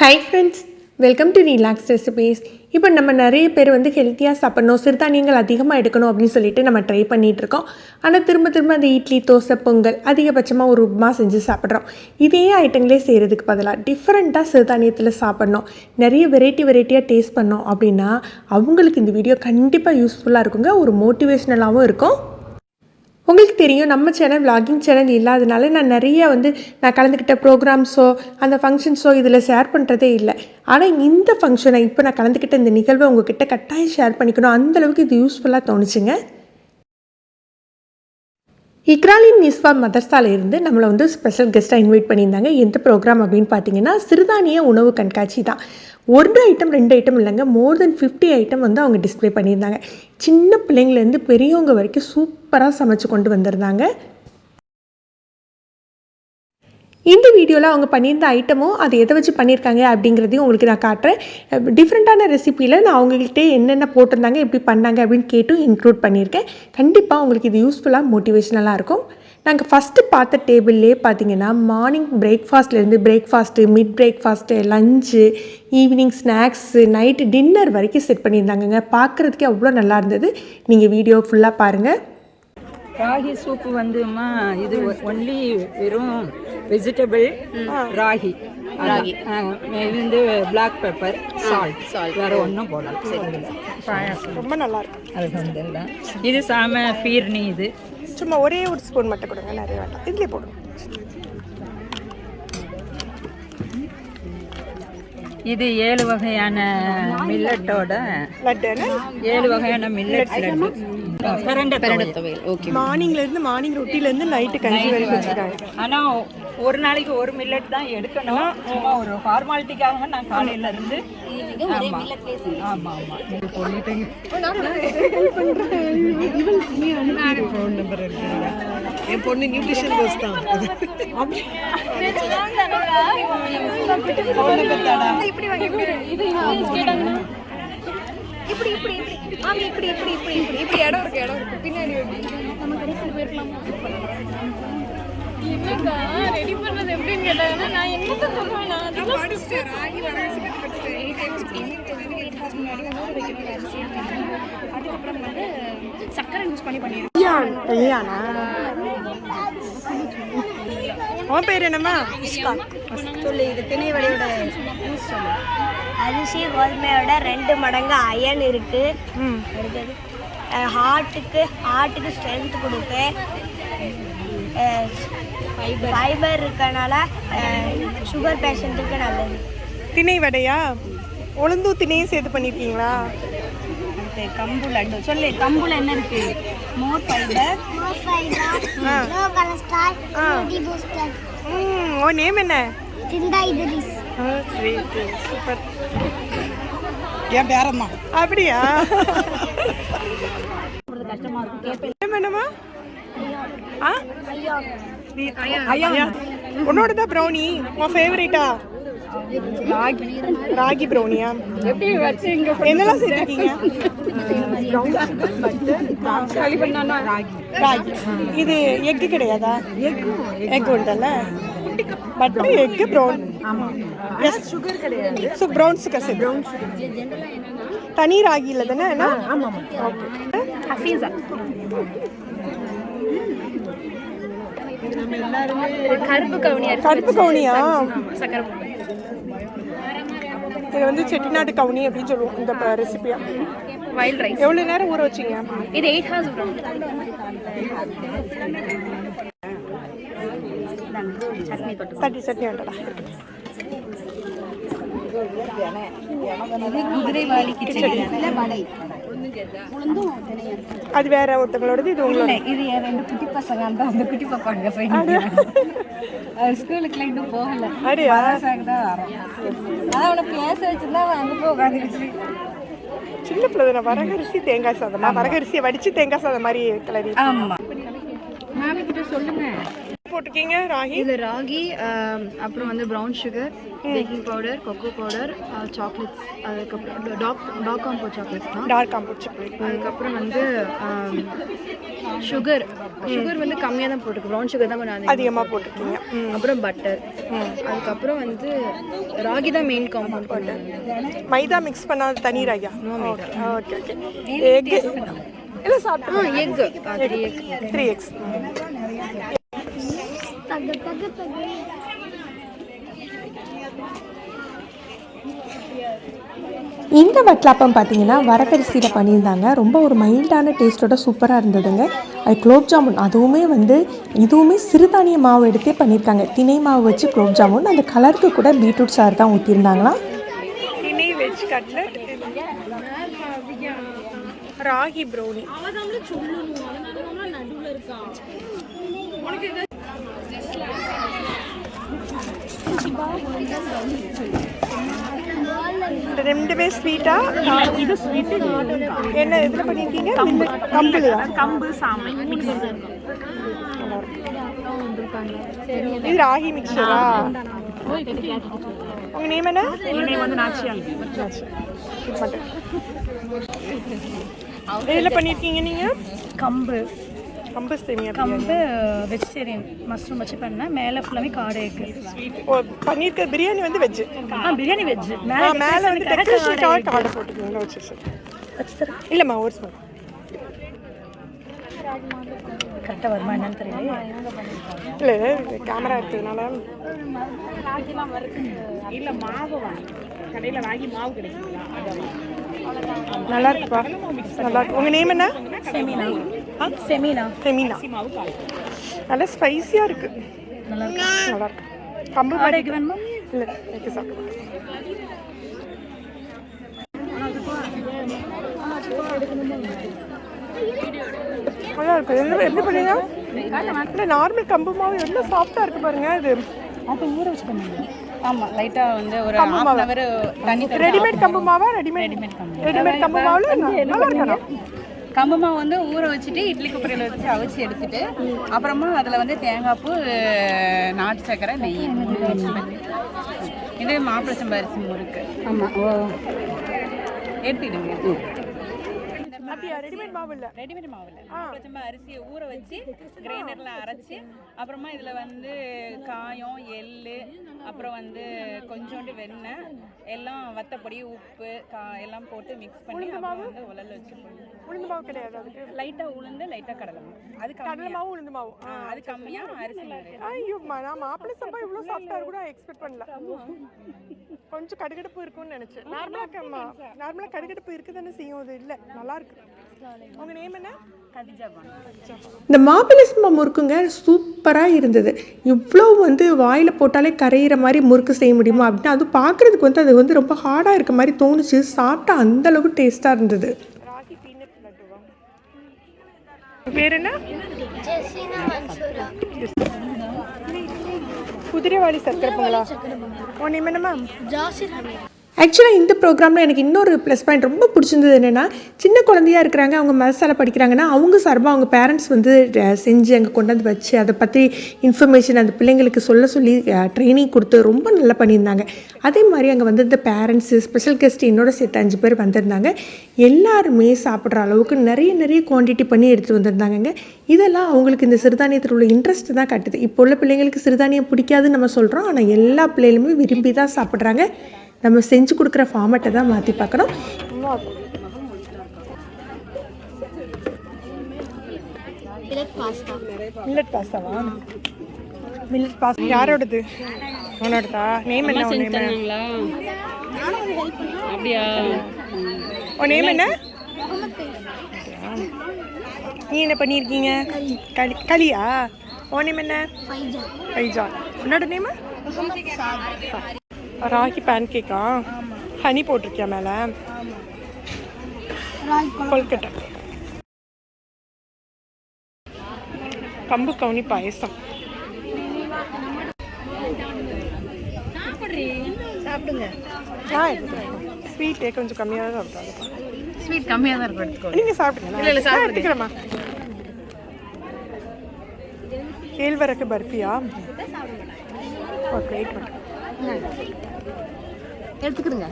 Hi friends welcome to relax recipes இப்போ நம்ம நிறைய பேர் வந்து ஹெல்த்தியாக சாப்பிடணும் சிறுதானியங்கள் அதிகமாக எடுக்கணும் அப்படின்னு சொல்லிட்டு நம்ம ட்ரை பண்ணிகிட்ருக்கோம் இருக்கோம். ஆனால் திரும்ப திரும்ப அந்த இட்லி தோசை பொங்கல் அதிகபட்சமாக ஒரு உப்புமா செஞ்சு சாப்பிட்றோம். இதே ஐட்டங்களே செய்கிறதுக்கு பதிலாக டிஃப்ரெண்ட்டாக சிறுதானியத்தில் சாப்பிட்ணும். நிறைய வெரைட்டி வெரைட்டியாக டேஸ்ட் பண்ணோம் அப்படின்னா அவங்களுக்கு இந்த வீடியோ கண்டிப்பாக யூஸ்ஃபுல்லாக இருக்குங்க. ஒரு மோட்டிவேஷ்னலாகவும் இருக்கும். உங்களுக்கு தெரியும் நம்ம சேனல் vlogging சேனல் இல்லாதனால நான் நிறைய வந்து நான் கலந்துக்கிட்ட ப்ரோக்ராம்ஸோ அந்த ஃபங்க்ஷன்ஸோ இதில் ஷேர் பண்ணுறதே இல்லை. ஆனால் இந்த ஃபங்க்ஷனை இப்போ நான் கலந்துக்கிட்ட இந்த நிகழ்வை உங்ககிட்ட கட்டாயம் ஷேர் பண்ணிக்கணும். அந்த அளவுக்கு இது யூஸ்ஃபுல்லாக தோணுச்சுங்க. இக்ராலின் நிஸ்வா மதர்சால இருந்து நம்மளை வந்து ஸ்பெஷல் கெஸ்ட்டாக இன்வைட் பண்ணியிருந்தாங்க. எந்த ப்ரோக்ராம் அப்படின்னு பார்த்தீங்கன்னா சிறுதானிய உணவு கண்காட்சி தான். ஒரு ஐட்டம் ரெண்டு ஐட்டம் இல்லைங்க. மோர் தென் ஃபிஃப்டி ஐட்டம் வந்து அவங்க டிஸ்ப்ளே பண்ணியிருந்தாங்க. சின்ன பிள்ளைங்கள்லேருந்து பெரியவங்க வரைக்கும் சூப்பராக சமைச்சு கொண்டு வந்திருந்தாங்க. இந்த வீடியோவில் அவங்க பண்ணியிருந்த ஐட்டமும் அது எதை வச்சு பண்ணியிருக்காங்க அப்படிங்கிறதையும் உங்களுக்கு நான் காட்டுறேன். டிஃப்ரெண்ட்டான ரெசிப்பியில் நான் அவங்கள்ட்ட என்னென்ன போட்டிருந்தாங்க எப்படி பண்ணாங்க அப்படின்னு கேட்டும் இன்க்ளூட் பண்ணியிருக்கேன். கண்டிப்பாக உங்களுக்கு இது யூஸ்ஃபுல்லாக மோட்டிவேஷனலாக இருக்கும். நாங்கள் ஃபஸ்ட்டு பார்த்த டேபிள்லே பார்த்தீங்கன்னா morning பிரேக்ஃபாஸ்ட்லேருந்து breakfast mid breakfast lunch evening snacks night dinner வரைக்கும் செட் பண்ணியிருந்தாங்கங்க. பார்க்குறதுக்கே அவ்வளோ நல்லா இருந்தது. நீங்கள் வீடியோ ஃபுல்லாக பாருங்கள் ராகி சூப்பு வந்துமா இது ஒன்லி வெறும் வெஜிடபிள் ராகி. ராகி. இது வந்து பிளாக் பெப்பர் சால்ட் சால்ட் வேற ஒன்றும் போடலாம் பாயாசம். ரொம்ப நல்லா இருக்கும் அது வந்து இது சாம ஃபீர்னி இது. சும்மா ஒரே ஒரு ஸ்பூன் மட்டும் கொடுங்க நிறைய வேண்டாம். இதுலேயே போடுங்க. இது ஏழு வகையான மில்லட்டோட ஏழு வகையான மில்லட் லட்டு. பிரண்ட துவையல். ஓகே. மார்னிங்ல இருந்து மார்னிங் ரொட்டில இருந்து நைட்டு கஞ்சி வரைக்கும் வச்சிருக்காங்க. ஆனா ஒரு நாளைக்கு ஒரு மில்லட் தான் எடுக்கணும். சும்மா ஒரு ஃபார்மாலிட்டிக்காக நான் காலையில இருந்து ஆமா. ஆமா ஆமா. இது சொல்லிட்டேங்க என் பொண்ணு நியூட்ரிஷன் கோர்ஸ் தான். இப்படி இப்படி இப்படி ஆமா இப்படி இப்படி இப்படி இப்படி இப்படி இடம் இருக்கு இடம் இருக்கு பின்னாடி நம்ம கடைசியில் போயிருக்கலாமா என்னக்கா ரெடி எப்படின்னு கேட்டாங்கன்னா நான் என்னத்த சொல்லுவேன் நான் முன்னாடி ஊற வைக்கணும் அதுக்கப்புறம் வந்து சக்கரை யூஸ் பண்ணி பண்ணிடுறேன் ஐயானா உன் பேர் என்னம்மா? சொல்லு இது திணை வடையோட யூஸ் சொல்லு. அரிசி கோதுமையோட ரெண்டு மடங்கு அயன் இருக்கு. ஹார்ட்டுக்கு ஹார்ட்டுக்கு ஸ்ட்ரென்த் கொடுக்கு ஃபைபர் இருக்கனால சுகர் பேஷண்ட்டுக்கு நல்லது. திணை வடையா? உளுந்து திணையும் சேர்த்து பண்ணியிருக்கீங்களா அடுத்து கம்பு லட்டு. சொல்லு கம்புல என்ன இருக்கு? மோர் ஃபைபர் ஆ. லோ கொலஸ்ட்ரால் ஆ. பூஸ்டர் ம் உன் நேம் என்ன? திண்டா இதுரிஸ். சூப்பர் என் பேரம்மா. அப்படியா? நேம் என்னம்மா? ஆ? நீ- ஐயா. உன்னோட தான் ப்ரௌனி உன் ஃபேவரேட்டா ராகி. ராகி ப்ரௌனியா எப்படி வச்சு இங்க என்னெல்லாம் சேர்த்துருக்கீங்க? ராகி. இது எக்கு கிடையாதா? Egg உண்டல்ல? Butter egg brown yes sugar கிடையாது ஸோ ப்ரௌன் சுகர் சரி ப்ரௌன் தனி ராகியில் தானே என்ன ஆமாம் ஓகே ஹஃபீஸா கருப்பு கவுனி அரிசி கருப்பு கவுனியா? இது வந்து செட்டிநாட்டு கவுனி அப்படின்னு சொல்லுவோம் இந்த ரெசிபியா வைல்ட் ரைஸ் எவ்வளோ நேரம் ஊற வச்சிங்க? இது எயிட் ஹவர்ஸ் வரும் தட்டி சட்னி வேண்டடா அது வேற ஒருத்தங்களோடது இது உங்களோட இது ரெண்டு குட்டி பசங்க. அந்த அந்த குட்டி பாப்பா அங்க போய் அவர் ஸ்கூலுக்குலாம் இன்னும் போகல. அப்படியா தான் வரோம். அதான் அவனை பேச வச்சிருந்தா அவன் அங்க போய் உட்காந்துருச்சு சின்ன பிள்ளை வரகரிசி தேங்காய் சாதமா? வரகரிசியை வடிச்சு தேங்காய் சாதம் மாதிரி கிளறி ஆமா. கிட்ட சொல்லுங்க. போட்டிருக்கீங்க ராகி? இதில் ராகி அப்புறம் வந்து brown sugar baking powder cocoa powder chocolates அதுக்கப்புறம் டாக் டாக் காம்போ சாக்லேட்ஸ் தான். டார்க் காம்பவுண்ட் சாக்லேட் அதுக்கப்புறம் வந்து சுகர் சுகர் வந்து கம்மியாக தான் போட்டிருக்கு ப்ரௌன் சுகர் தான் கொஞ்சம் அதிகம் அதிகமாக போட்டிருக்கீங்க. அப்புறம் பட்டர் அதுக்கப்புறம் வந்து ராகி தான் மெயின் காம்பவுண்ட் போட்டேன் மைதா மிக்ஸ் பண்ணாத தனி ராகியா? ஓகே ஓகே எக் இல்லை சாப்பிட்டு egg three egg three eggs இந்த வட்லாப்பம் பார்த்தீங்கன்னா வரகரிசியில் பண்ணியிருந்தாங்க. ரொம்ப ஒரு மைல்டான டேஸ்ட்டோட சூப்பராக இருந்ததுங்க. அது குலோப் ஜாமுன் அதுவுமே வந்து இதுவுமே சிறுதானிய மாவு எடுத்தே பண்ணியிருக்காங்க. திணை மாவு வச்சு குலோப் ஜாமுன். அந்த கலருக்கு கூட பீட்ரூட் சாறு தான் ஊற்றிருந்தாங்களாம் திணை வெஜ் கட்லட் ராகி ப்ரௌனி. ரெண்டுமே ஸ்வீட்டா இது ஸ்வீட் என்ன இதுல பண்ணிருக்கீங்க? கம்புலையா? கம்பு சாமை. இது ராகி மிக்சரா உங்க நேம் என்ன? நேம் வந்து நாச்சியாங்க எதுல பண்ணிருக்கீங்க நீங்க? கம்பு. கம்பு சேமியா கம்பு வெஜிடேரியன் மஷ்ரூம் வச்சு பண்ணேன். மேலே ஃபுல்லாமே காடை எக்கு ஓ பண்ணிருக்க பிரியாணி வந்து வெஜ் ஆ பிரியாணி வெஜ் ஆ மேல வந்து டெக்கரேஷனுக்காக காடை போட்டுருக்கீங்களா வச்சு சார் இல்லம்மா ஒரு ஸ்பூன் கரெக்டாக வருமா என்னன்னு தெரியல இல்லை கேமரா இருக்கிறதுனால இல்லை மாவு கடையில் வாங்கி மாவு கிடைக்குங்களா? நல்லா இருக்குப்பா. நல்லா இருக்கு. உங்க நேம் என்ன? செமீனா. செமீனா. நல்லா ஸ்பைசியா இருக்கு. நல்லா இருக்கு நல்லா இருக்கு கம்பு காடை எக்கு வேணுமா? இல்லை வைக்க சாப்பிடுவோம் நல்லா இருக்கு என்ன எப்படி பண்ணீங்க? இல்லை நார்மல் கம்பு மாவு எவ்வளோ சாஃப்டாக இருக்கு பாருங்க இது. அப்போ ஊற வச்சு பண்ணுங்க ஆமாம் லைட்டாக வந்து ஒரு தண்ணி ரெடிமேட் கம்பு மாவா ரெடிமேட் ரெடிமேட் கம்பு. ரெடிமேட் கம்பு மாவுல நல்லா இருக்கா கம்பு மாவு வந்து ஊற வச்சுட்டு இட்லி குப்பரையில் வச்சு அவிச்சு எடுத்துட்டு அப்புறமா அதில் வந்து தேங்காய் பூ நாட்டு சர்க்கரை நெய். இது மாப்பிள்ளை சம்பா அரிசி முறுக்கு. ஆமாம் ஓ. எடுத்துக்கிடுங்க. ரெடிமேட் மாவு இல்லை? ரெடிமேட் மாப்பிள்ளை சம்பா அரிசியை ஊற வச்சு கிரைண்டரில் அரைச்சி அப்புறமா இதில் வந்து காயம் எள்ளு அப்புறம் வந்து கொஞ்சோண்டு வெண்ணெய் எல்லாம் வத்தப்பொடி உப்பு கா எல்லாம் போட்டு மிக்ஸ் பண்ணி அப்புறம் வந்து உலர்ல வச்சு. உளுந்து மாவு கிடையாது அதுக்கு? லைட்டா உளுந்து லைட்டா கடலை மாவு. அது கடலை மாவு உளுந்து மாவு. அது கம்மியா அரிசி மாவு. ஐயோ நான் மாப்பிள்ளை சம்பா இவ்வளோ சாஃப்டாக கூட எக்ஸ்பெக்ட் பண்ணல. கொஞ்சம் கடுகடுப்பு இருக்கும்னு நினைச்சேன். நார்மலாக நார்மலாக கடுகடுப்பு இருக்கு தானே செய்யும். அது இல்லை நல்லா இருக்கு. உங்க நேம் என்ன? இந்த மாப்பிள்ளை சம்பா முறுக்குங்க சூப்பராக இருந்தது. இவ்வளோ வந்து வாயில் போட்டாலே கரையிற மாதிரி முறுக்கு செய்ய முடியுமா அப்படின்னு அது பார்க்குறதுக்கு வந்து அது வந்து ரொம்ப ஹார்டாக இருக்க மாதிரி தோணுச்சு. சாப்பிட்டா அந்த அளவுக்கு டேஸ்ட்டாக இருந்தது. பேர் என்ன? குதிரைவாளி சர்க்கரை பொங்கலா உன் நேம் என்ன மேம் ஆக்சுவலாக இந்த ப்ரோக்ராமில் எனக்கு இன்னொரு ப்ளஸ் பாயிண்ட் ரொம்ப பிடிச்சிருந்தது என்னென்னா சின்ன குழந்தையா இருக்கிறாங்க அவங்க மதசாலை படிக்கிறாங்கன்னா அவங்க சார்பாக அவங்க பேரண்ட்ஸ் வந்து செஞ்சு அங்கே கொண்டு வந்து வச்சு அதை பற்றி இன்ஃபர்மேஷன் அந்த பிள்ளைங்களுக்கு சொல்ல சொல்லி ட்ரைனிங் கொடுத்து ரொம்ப நல்லா பண்ணியிருந்தாங்க. அதே மாதிரி அங்கே வந்து இந்த பேரண்ட்ஸு ஸ்பெஷல் கெஸ்ட் என்னோட சேர்த்து அஞ்சு பேர் வந்திருந்தாங்க. எல்லாருமே சாப்பிட்ற அளவுக்கு நிறைய நிறைய குவான்டிட்டி பண்ணி எடுத்துகிட்டு வந்திருந்தாங்கங்க. இதெல்லாம் அவங்களுக்கு இந்த சிறுதானியத்தில் உள்ள இன்ட்ரெஸ்ட் தான் காட்டுது. இப்போ உள்ள பிள்ளைங்களுக்கு சிறுதானியம் பிடிக்காதுன்னு நம்ம சொல்கிறோம் ஆனால் எல்லா பிள்ளைகளுமே விரும்பி தான் சாப்பிட்றாங்க. நம்ம செஞ்சு கொடுக்குற ஃபார்மேட்டை தான் மாற்றி பார்க்கணும். மில்லட் பாஸ்தாவா மில்லட் பாஸ்தா யாரோடது? உன்னோடதா? நேம் என்ன நேம் அப்படியா? உன் நேம் என்ன? நீ என்ன பண்ணியிருக்கீங்க? களி களியா? உன் நேம் என்ன? ஃபைஜா. உன்னோட நேம் ராகி பேன் கேக்கா ஹனி போட்டிருக்கியா மேலே? கொல்கட்டை. கம்பு கவுனி பாயசம். சாப்பிடுங்க. ஸ்வீட்டே கொஞ்சம் கம்மியாக தான் சாப்பிட்டாங்க ஸ்வீட் கம்மியாக தான் இருக்கும் எடுத்துக்கோ. நீங்கள் சாப்பிடுங்க இல்ல, இல்ல. எடுத்துக்கிறேம்மா. கேழ்வரகு பர்ஃபியா ஓகே வெயிட் எடுத்துக்கிறங்க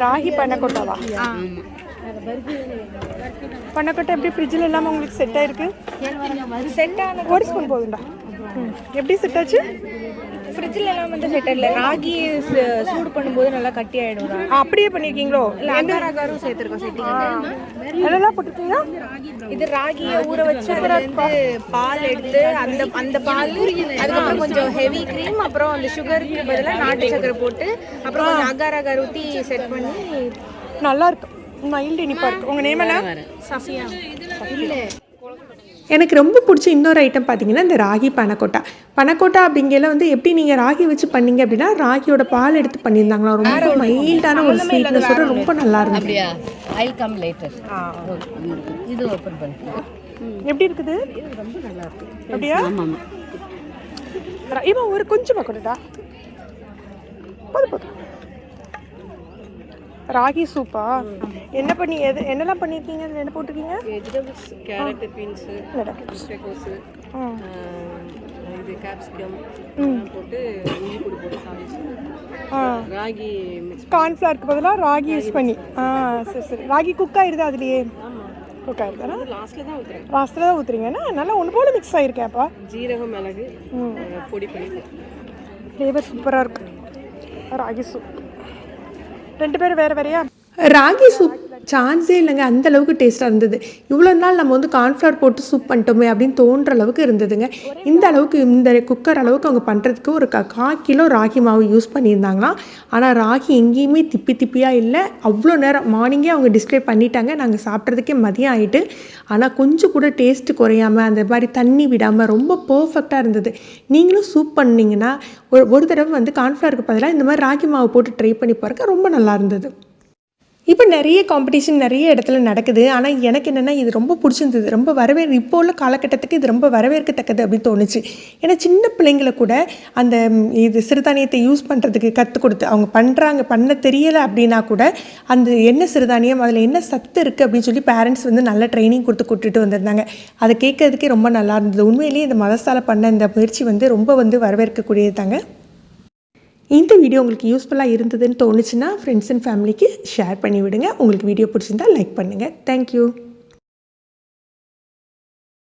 ராகி பண்ணக்கொட்டாவா? பண்ணக்கொட்டை எப்படி ஃப்ரிட்ஜில் இல்லாமல் உங்களுக்கு செட் ஆயிருக்கு? செட் ஆன ஒரு ஸ்பூன் போதும்டா. ம். எப்படி செட் ஆச்சு? ஃப்ரிட்ஜில் எல்லாம் வந்து செட் இல்லை. ராகி சு- சூடு பண்ணும்போது நல்லா கட்டி ஆயிடும் ரா- ஆ, அப்படியே பண்ணியிருக்கீங்களோ அகார் அகாரும் சேர்த்துருக்கோம் செட்டிங் என்னெல்லாம் போட்டிருக்கீங்க இது ராகியை ஊற வச்சு அதுல இருந்து பால் எடுத்து அந்த அந்த பால் அதுக்கப்புறம் கொஞ்சம் ஹெவி க்ரீம் அப்புறம் அந்த சுகருக்கு பதிலாக நாட்டு சக்கரை போட்டு அப்புறம் கொஞ்சம் அகார் அகார் ஊற்றி செட் பண்ணி நல்லா இருக்கு. மைல்டு இனிப்பாக இருக்கு உங்கள் நேம் என்ன? சஃபியா. இல்லை. எனக்கு ரொம்ப பிடிச்ச இன்னொரு ஐட்டம் பார்த்தீங்கன்னா இந்த ராகி பனக்கோட்டா. பனக்கோட்டா அப்படிங்கல வந்து எப்படி நீங்கள் ராகி வச்சு பண்ணீங்க அப்படின்னா ராகியோட பால் எடுத்து பண்ணியிருந்தாங்களா? ரொம்ப மைல்டான ஒரு ஸ்வீட்னஸோட ரொம்ப நல்லா இருந்தது. ஐ கம் லேட்டர் இது ஓப்பன் பண்ணி. எப்படி இருக்குது? ரொம்ப நல்லா இருக்கு. அப்படியா? ஆமாம் இவன் ஒரு கொஞ்சமாக கொடுடா. போதும் போதும். ராகி சூப்பா? என்ன பண்ணி எது என்னெல்லாம் பண்ணியிருக்கீங்க அதில் என்ன போட்டிருக்கீங்க? Vegetables carrot beans. முட்டைக்கோஸு. இது கேப்சிகம். போட்டு இஞ்சி பொடி போட்டு ராகி கார்ன்ஃப்ளவருக்கு பதிலாக ராகி யூஸ் பண்ணி. ஆ சரி சரி. ராகி குக் ஆயிருதா அதுலேயே? குக் லாஸ்ட்டில் தான் ஊற்றுறேன் லாஸ்ட்டில் தான் ஊற்றுறீங்கன்னா நல்லா ஒன்று போல மிக்ஸ் ஆயிருக்கேன்ப்பா ஜீரகம் மிளகு பொடி பண்ணி ஃப்ளேவர் சூப்பராக இருக்கு. ராகி சூப் ரெண்டு பேரும் வேறு வேறையா? ராகி சூப் சான்ஸே இல்லைங்க. அந்த அளவுக்கு டேஸ்ட்டாக இருந்தது. இவ்வளோ நாள் நம்ம வந்து கார்ன்ஃப்ளவர் போட்டு சூப் பண்ணிட்டோமே அப்படின்னு தோன்ற அளவுக்கு இருந்ததுங்க. இந்த அளவுக்கு இந்த குக்கர் அளவுக்கு அவங்க பண்ணுறதுக்கு ஒரு கா கிலோ ராகி மாவு யூஸ் பண்ணியிருந்தாங்களாம். ஆனால் ராகி எங்கேயுமே திப்பி திப்பியாக இல்லை. அவ்வளோ நேரம் மார்னிங்கே அவங்க டிஸ்ப்ளே பண்ணிட்டாங்க. நாங்கள் சாப்பிட்றதுக்கே மதியம் ஆகிட்டு ஆனால் கொஞ்சம் கூட டேஸ்ட்டு குறையாமல் அந்த மாதிரி தண்ணி விடாமல் ரொம்ப பர்ஃபெக்டாக இருந்தது. நீங்களும் சூப் பண்ணிங்கன்னா ஒரு ஒரு தடவை வந்து கார்ன்ஃப்ளவருக்கு பதிலாக இந்த மாதிரி ராகி மாவு போட்டு ட்ரை பண்ணி பாருங்க. ரொம்ப நல்லா இருந்தது. இப்போ நிறைய காம்படிஷன் நிறைய இடத்துல நடக்குது. ஆனால் எனக்கு என்னென்னா இது ரொம்ப பிடிச்சிருந்தது. ரொம்ப வரவேற் இப்போ உள்ள காலகட்டத்துக்கு இது ரொம்ப வரவேற்கத்தக்கது அப்படின்னு தோணுச்சு. ஏன்னா சின்ன பிள்ளைங்களை கூட அந்த இது சிறுதானியத்தை யூஸ் பண்ணுறதுக்கு கற்றுக் கொடுத்து அவங்க பண்ணுறாங்க பண்ண தெரியலை அப்படின்னா கூட அந்த என்ன சிறுதானியம் அதில் என்ன சத்து இருக்குது அப்படின்னு சொல்லி பேரண்ட்ஸ் வந்து நல்ல ட்ரைனிங் கொடுத்து கூட்டுட்டு வந்திருந்தாங்க. அதை கேட்கறதுக்கே ரொம்ப நல்லா இருந்தது. உண்மையிலேயே இந்த மதசால பண்ண இந்த முயற்சி வந்து ரொம்ப வந்து வரவேற்கக்கூடியது தாங்க இந்த வீடியோ உங்களுக்கு யூஸ்ஃபுல்லாக இருந்ததுன்னு தோணுச்சுன்னா ஃப்ரெண்ட்ஸ் அண்ட் ஃபேமிலிக்கு ஷேர் பண்ணி விடுங்க உங்களுக்கு வீடியோ பிடிச்சிருந்தா லைக் பண்ணுங்கள் தேங்க்யூ